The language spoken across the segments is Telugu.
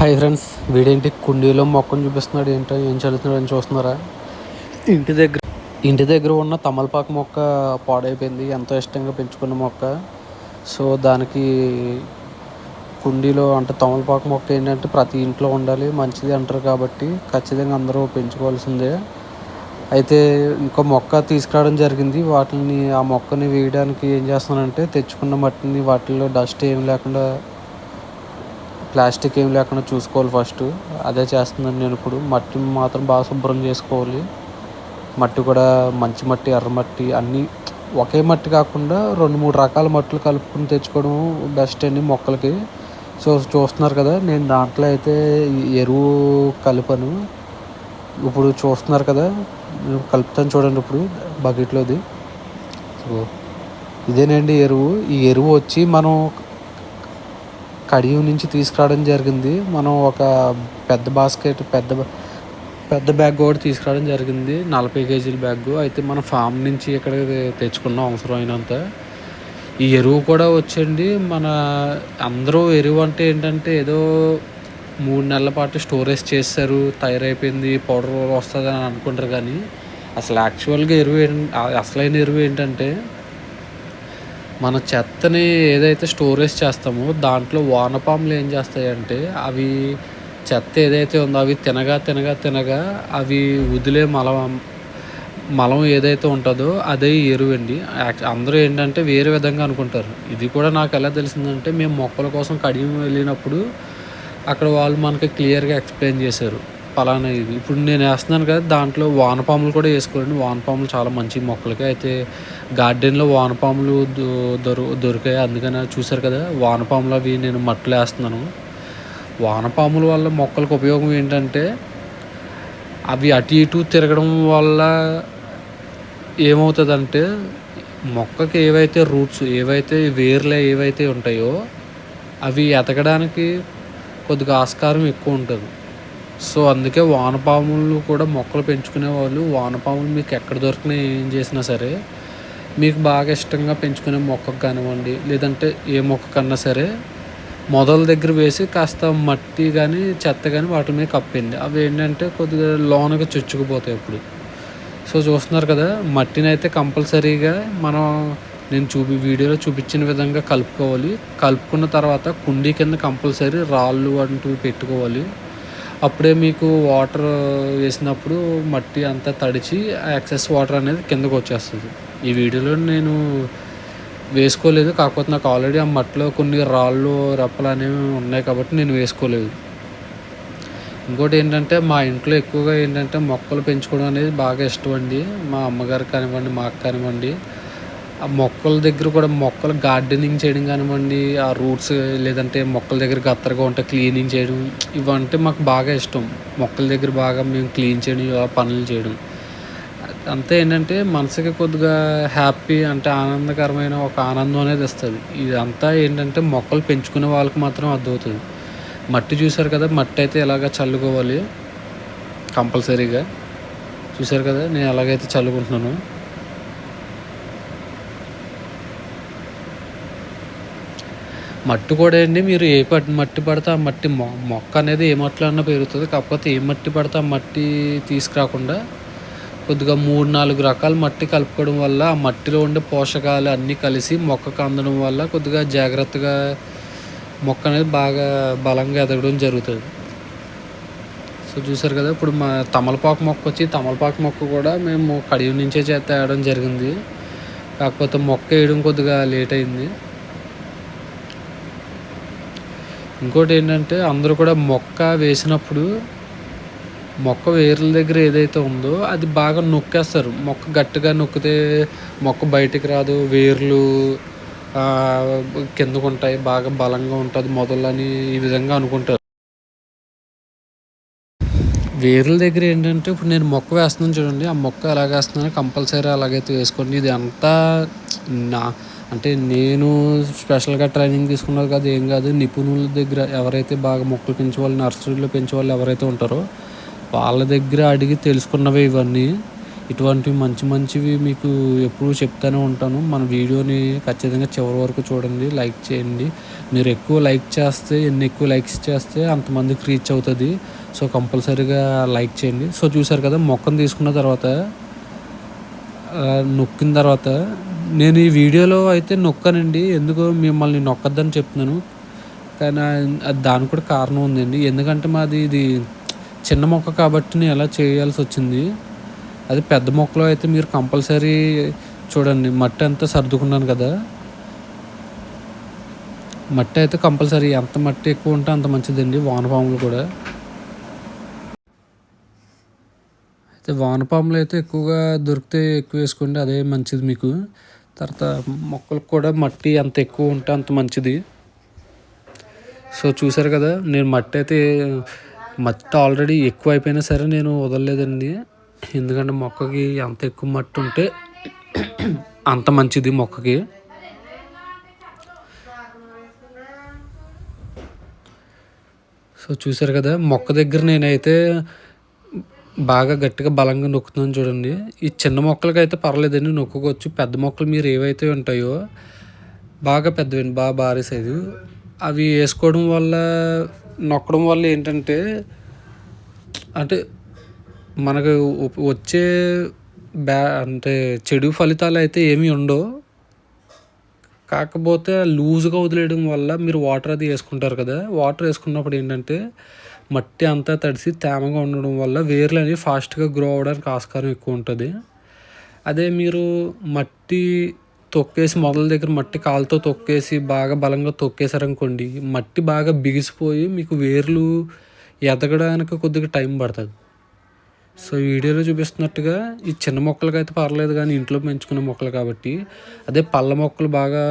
హాయ్ ఫ్రెండ్స్ వీడేంటి? కుండీలో మొక్కను చూపిస్తున్నాడు ఏంటో ఏం చదువుతున్నాడు అని చూస్తున్నారా? ఇంటి దగ్గర. ఇంటి దగ్గర ఉన్న తమలపాకు మొక్క పాడైపోయింది ఎంతో ఇష్టంగా పెంచుకున్న మొక్క. సో దానికి కుండీలో అంటే తమలపాకు మొక్క ఏంటంటే ప్రతి ఇంట్లో ఉండాలి మంచిది అంటారు కాబట్టి ఖచ్చితంగా అందరూ పెంచుకోవాల్సిందే. అయితే ఇంకో మొక్క తీసుకురావడం జరిగింది వాటిని ఆ మొక్కని వేయడానికి ఏం చేస్తున్నానంటే తెచ్చుకున్న మట్టిని వాటిల్లో డస్ట్ ఏం లేకుండా ప్లాస్టిక్ ఏం లేకుండా చూసుకోవాలి ఫస్ట్. అదే చేస్తున్నాను నేను ఇప్పుడు మట్టి మాత్రం బాగా శుభ్రం చేసుకోవాలి. మట్టి కూడా మంచి మట్టి ఎర్ర మట్టి అన్నీ ఒకే మట్టి కాకుండా రెండు మూడు రకాల మట్టులు కలుపుకుని తెచ్చుకోవడం బెస్ట్ అండి మొక్కలకి. సో చూస్తున్నారు కదా నేను దాంట్లో అయితే ఎరువు కలిపాను. ఇప్పుడు చూస్తున్నారు కదా కలుపుతాను చూడండి ఇప్పుడు బకెట్లోది. సో ఇదేనండి ఎరువు. ఈ ఎరువు వచ్చి మనం కడియం నుంచి తీసుకురావడం జరిగింది. మనం ఒక పెద్ద బాస్కెట్ పెద్ద పెద్ద బ్యాగ్ కూడా తీసుకురావడం జరిగింది. నలభై కేజీల బ్యాగ్. అయితే మన ఫామ్ నుంచి ఇక్కడ తెచ్చుకున్నాం అవసరమైనంత. ఈ ఎరువు కూడా వచ్చండి. మన అందరూ ఎరువు అంటే ఏంటంటే ఏదో మూడు నెలల పాటు స్టోరేజ్ చేస్తారు తయారైపోయింది పౌడర్ వస్తుంది అని అనుకుంటారు కానీ అసలు యాక్చువల్గా ఎరువు అసలైన ఎరువు ఏంటంటే మన చెత్తని ఏదైతే స్టోరేజ్ చేస్తామో దాంట్లో వానపాములు ఏం చేస్తాయంటే అవి చెత్త ఏదైతే ఉందో అవి తినగా తినగా తినగా అవి వదిలే మలం మలం ఏదైతే ఉంటుందో అదే ఎరువండి. అందరూ ఏంటంటే వేరే విధంగా అనుకుంటారు. ఇది కూడా నాకు ఎలా తెలిసిందంటే మేము మొక్కల కోసం కడిగి వెళ్ళినప్పుడు అక్కడ వాళ్ళు మనకి క్లియర్గా ఎక్స్ప్లెయిన్ చేశారు. పలానా ఇది. ఇప్పుడు నేను వేస్తున్నాను కదా దాంట్లో వానపాములు కూడా వేసుకోండి వానపాములు చాలా మంచి మొక్కలకి. అయితే గార్డెన్లో వానపాములు దొరు దొరికాయి. అందుకని చూసారు కదా వానపాములు అవి నేను మట్టలు వేస్తున్నాను. వానపాముల వల్ల మొక్కలకు ఉపయోగం ఏంటంటే అవి అటు ఇటు తిరగడం వల్ల ఏమవుతుందంటే మొక్కకి ఏవైతే రూట్స్ ఏవైతే వేర్లు ఏవైతే ఉంటాయో అవి ఎతకడానికి కొద్దిగా ఆస్కారం ఎక్కువ ఉంటుంది. సో అందుకే వానపాములు కూడా మొక్కలు పెంచుకునే వాళ్ళు వానపాములు మీకు ఎక్కడ దొరికినా ఏం చేసినా సరే మీకు బాగా ఇష్టంగా పెంచుకునే మొక్కకు కానివ్వండి లేదంటే ఏ మొక్క కన్నా సరే మొదల దగ్గర వేసి కాస్త మట్టి కానీ చెత్త కానీ వాటి మీద కప్పింది అవి ఏంటంటే కొద్దిగా లోనగా చొచ్చుకుపోతాయి ఇప్పుడు సో చూస్తున్నారు కదా మట్టిని అయితే కంపల్సరీగా మనం నేను చూపి వీడియోలో చూపించిన విధంగా కలుపుకోవాలి. కలుపుకున్న తర్వాత కుండీ కింద కంపల్సరీ రాళ్ళు అంటూ పెట్టుకోవాలి. అప్పుడే మీకు వాటర్ వేసినప్పుడు మట్టి అంతా తడిచి యాక్సెస్ వాటర్ అనేది కిందకు వచ్చేస్తుంది. ఈ వీడియోలో నేను వేసుకోలేదు కాకపోతే నాకు ఆల్రెడీ ఆ మట్టిలో కొన్ని రాళ్ళు రప్పలు అనేవి ఉన్నాయి కాబట్టి నేను వేసుకోలేదు. ఇంకోటి ఏంటంటే మా ఇంట్లో ఎక్కువగా ఏంటంటే మొక్కలు పెంచుకోవడం అనేది బాగా ఇష్టం అండి. మా అమ్మగారు కానివ్వండి మాకు కానివ్వండి. ఆ మొక్కల దగ్గర కూడా మొక్కలు గార్డెనింగ్ చేయడం కానివ్వండి ఆ రూట్స్ లేదంటే మొక్కల దగ్గర గత్తరగా ఉంటే క్లీనింగ్ చేయడం ఇవంటే మాకు బాగా ఇష్టం. మొక్కల దగ్గర బాగా మేము క్లీన్ చేయడం పనులు చేయడం. అంతే ఏంటంటే మనసుకి కొద్దిగా హ్యాపీ అంటే ఆనందకరమైన ఒక ఆనందం అనేది ఇస్తుంది ఇదంతా ఏంటంటే మొక్కలు పెంచుకునే వాళ్ళకి మాత్రం అర్థమవుతుంది. మట్టి చూసారు కదా మట్టి అయితే ఎలాగ చల్లుకోవాలి? కంపల్సరీగా. చూసారు కదా నేను ఎలాగైతే చల్లుకుంటున్నాను. మట్టి కూడా అండి మీరు ఏ పట్టి మట్టి పడితే ఆ మట్టి మొ మొక్క అనేది ఏ మట్టిలో అన్నా పెరుగుతుంది. కాకపోతే ఏ మట్టి పడితే ఆ మట్టి తీసుకురాకుండా కొద్దిగా మూడు నాలుగు రకాల మట్టి కలుపుకోవడం వల్ల ఆ మట్టిలో ఉండే పోషకాలు అన్నీ కలిసి మొక్కకు అందడం వల్ల కొద్దిగా జాగ్రత్తగా మొక్క అనేది బాగా బలంగా ఎదగడం జరుగుతుంది. సో చూసారు కదా ఇప్పుడు మా తమలపాకు మొక్క వచ్చి తమలపాకు మొక్క కూడా మేము కడియం నుంచే చేత వేయడం జరిగింది. కాకపోతే మొక్క వేయడం కొద్దిగా లేట్ అయింది. ఇంకోటి ఏంటంటే అందరూ కూడా మొక్క వేసినప్పుడు మొక్క వేర్ల దగ్గర ఏదైతే ఉందో అది బాగా నొక్కేస్తారు. మొక్క గట్టిగా నొక్కితే మొక్క బయటికి రాదు వేర్లు కిందకు ఉంటాయి బాగా బలంగా ఉంటుంది మొదలని ఈ విధంగా అనుకుంటారు. వేర్ల దగ్గర ఏంటంటే ఇప్పుడు నేను మొక్క వేస్తున్నాను చూడండి ఆ మొక్క ఎలాగ వేస్తున్నాను కంపల్సరీ అలాగైతే వేసుకోండి. ఇది అంతా నా అంటే నేను స్పెషల్గా ట్రైనింగ్ తీసుకున్నారు కాదు ఏం కాదు. నిపుణుల దగ్గర ఎవరైతే బాగా మొక్కలు పెంచేవాళ్ళు నర్సరీలో పెంచే వాళ్ళు ఎవరైతే ఉంటారో వాళ్ళ దగ్గర అడిగి తెలుసుకున్నవే ఇవన్నీ. ఇటువంటివి మంచి మంచివి మీకు ఎప్పుడూ చెప్తూనే ఉంటాను. మన వీడియోని ఖచ్చితంగా చివరి వరకు చూడండి లైక్ చేయండి. మీరు ఎక్కువ లైక్ చేస్తే ఎన్ని ఎక్కువ లైక్స్ చేస్తే అంతమందికి రీచ్ అవుతుంది. సో కంపల్సరీగా లైక్ చేయండి. సో చూసారు కదా మొక్కను తీసుకున్న తర్వాత నొక్కిన తర్వాత నేను ఈ వీడియోలో అయితే నొక్కానండి. ఎందుకో మిమ్మల్ని నొక్కద్దని చెప్తున్నాను. కానీ అది దానికి కూడా కారణం ఉందండి. ఎందుకంటే మాది ఇది చిన్న మొక్క కాబట్టి నేను ఎలా చేయాల్సి వచ్చింది. అది పెద్ద మొక్కలో అయితే మీరు కంపల్సరీ చూడండి. మట్టి అంతా సర్దుకున్నాను కదా. మట్టి అయితే కంపల్సరీ. ఎంత మట్టి ఎక్కువ ఉంటే అంత మంచిదండి వానపాములు కూడా. అయితే వానపాములు అయితే ఎక్కువగా దొరికితే ఎక్కువ వేసుకోండి. అదే మంచిది మీకు. తర్వాత మొక్కలకు కూడా మట్టి అంత ఎక్కువ ఉంటే అంత మంచిది. సో చూసారు కదా నేను మట్టి అయితే మట్టి ఆల్రెడీ ఎక్కువ అయిపోయినా సరే నేను వదలలేదండి. ఎందుకంటే మొక్కకి ఎంత ఎక్కువ మట్టి ఉంటే అంత మంచిది మొక్కకి. సో చూసారు కదా మొక్క దగ్గర నేనైతే బాగా గట్టిగా బలంగా నొక్కుతున్నాను చూడండి. ఈ చిన్న మొక్కలకి అయితే పర్లేదండి నొక్కుకోవచ్చు. పెద్ద మొక్కలు మీరు ఏవైతే ఉంటాయో బాగా పెద్దవండి బాగా భారీ సైజు అవి వేసుకోవడం వల్ల నొక్కడం వల్ల ఏంటంటే అంటే మనకు వచ్చే బ్యా అంటే చెడు ఫలితాలు అయితే ఏమీ ఉండవు. కాకపోతే లూజ్గా వదిలేయడం వల్ల మీరు వాటర్ అది వేసుకుంటారు కదా వాటర్ వేసుకున్నప్పుడు ఏంటంటే మట్టి అంతా తడిసి తేమగా ఉండడం వల్ల వేర్లు అనేవి ఫాస్ట్గా గ్రో అవ్వడానికి ఆస్కారం ఎక్కువ ఉంటుంది. అదే మీరు మట్టి తొక్కేసి మొదల దగ్గర మట్టి కాలుతో తొక్కేసి బాగా బలంగా తొక్కేశారనుకోండి మట్టి బాగా బిగిసిపోయి మీకు వేర్లు ఎదగడానికి కొద్దిగా టైం పడుతుంది. సో వీడియోలో చూపిస్తున్నట్టుగా ఈ చిన్న మొక్కలకి అయితే పర్లేదు కానీ ఇంట్లో పెంచుకునే మొక్కలు కాబట్టి అదే పళ్ళ మొక్కలు బాగా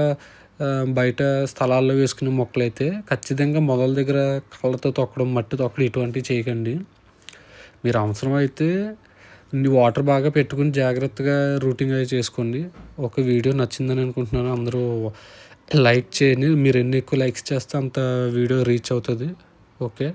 బయట స్థలాల్లో వేసుకునే మొక్కలు అయితే ఖచ్చితంగా మొదల దగ్గర కళ్ళతో తొక్కడం మట్టి తొక్కడం ఇటువంటివి చేయకండి. మీరు అవసరం అయితే వాటర్ బాగా పెట్టుకుని జాగ్రత్తగా రూటింగ్ అవి చేసుకోండి. ఒక వీడియో నచ్చిందని అనుకుంటున్నాను. అందరూ లైక్ చేయండి. మీరు ఎన్ని ఎక్కువ లైక్స్ చేస్తే అంత వీడియో రీచ్ అవుతుంది. ఓకే?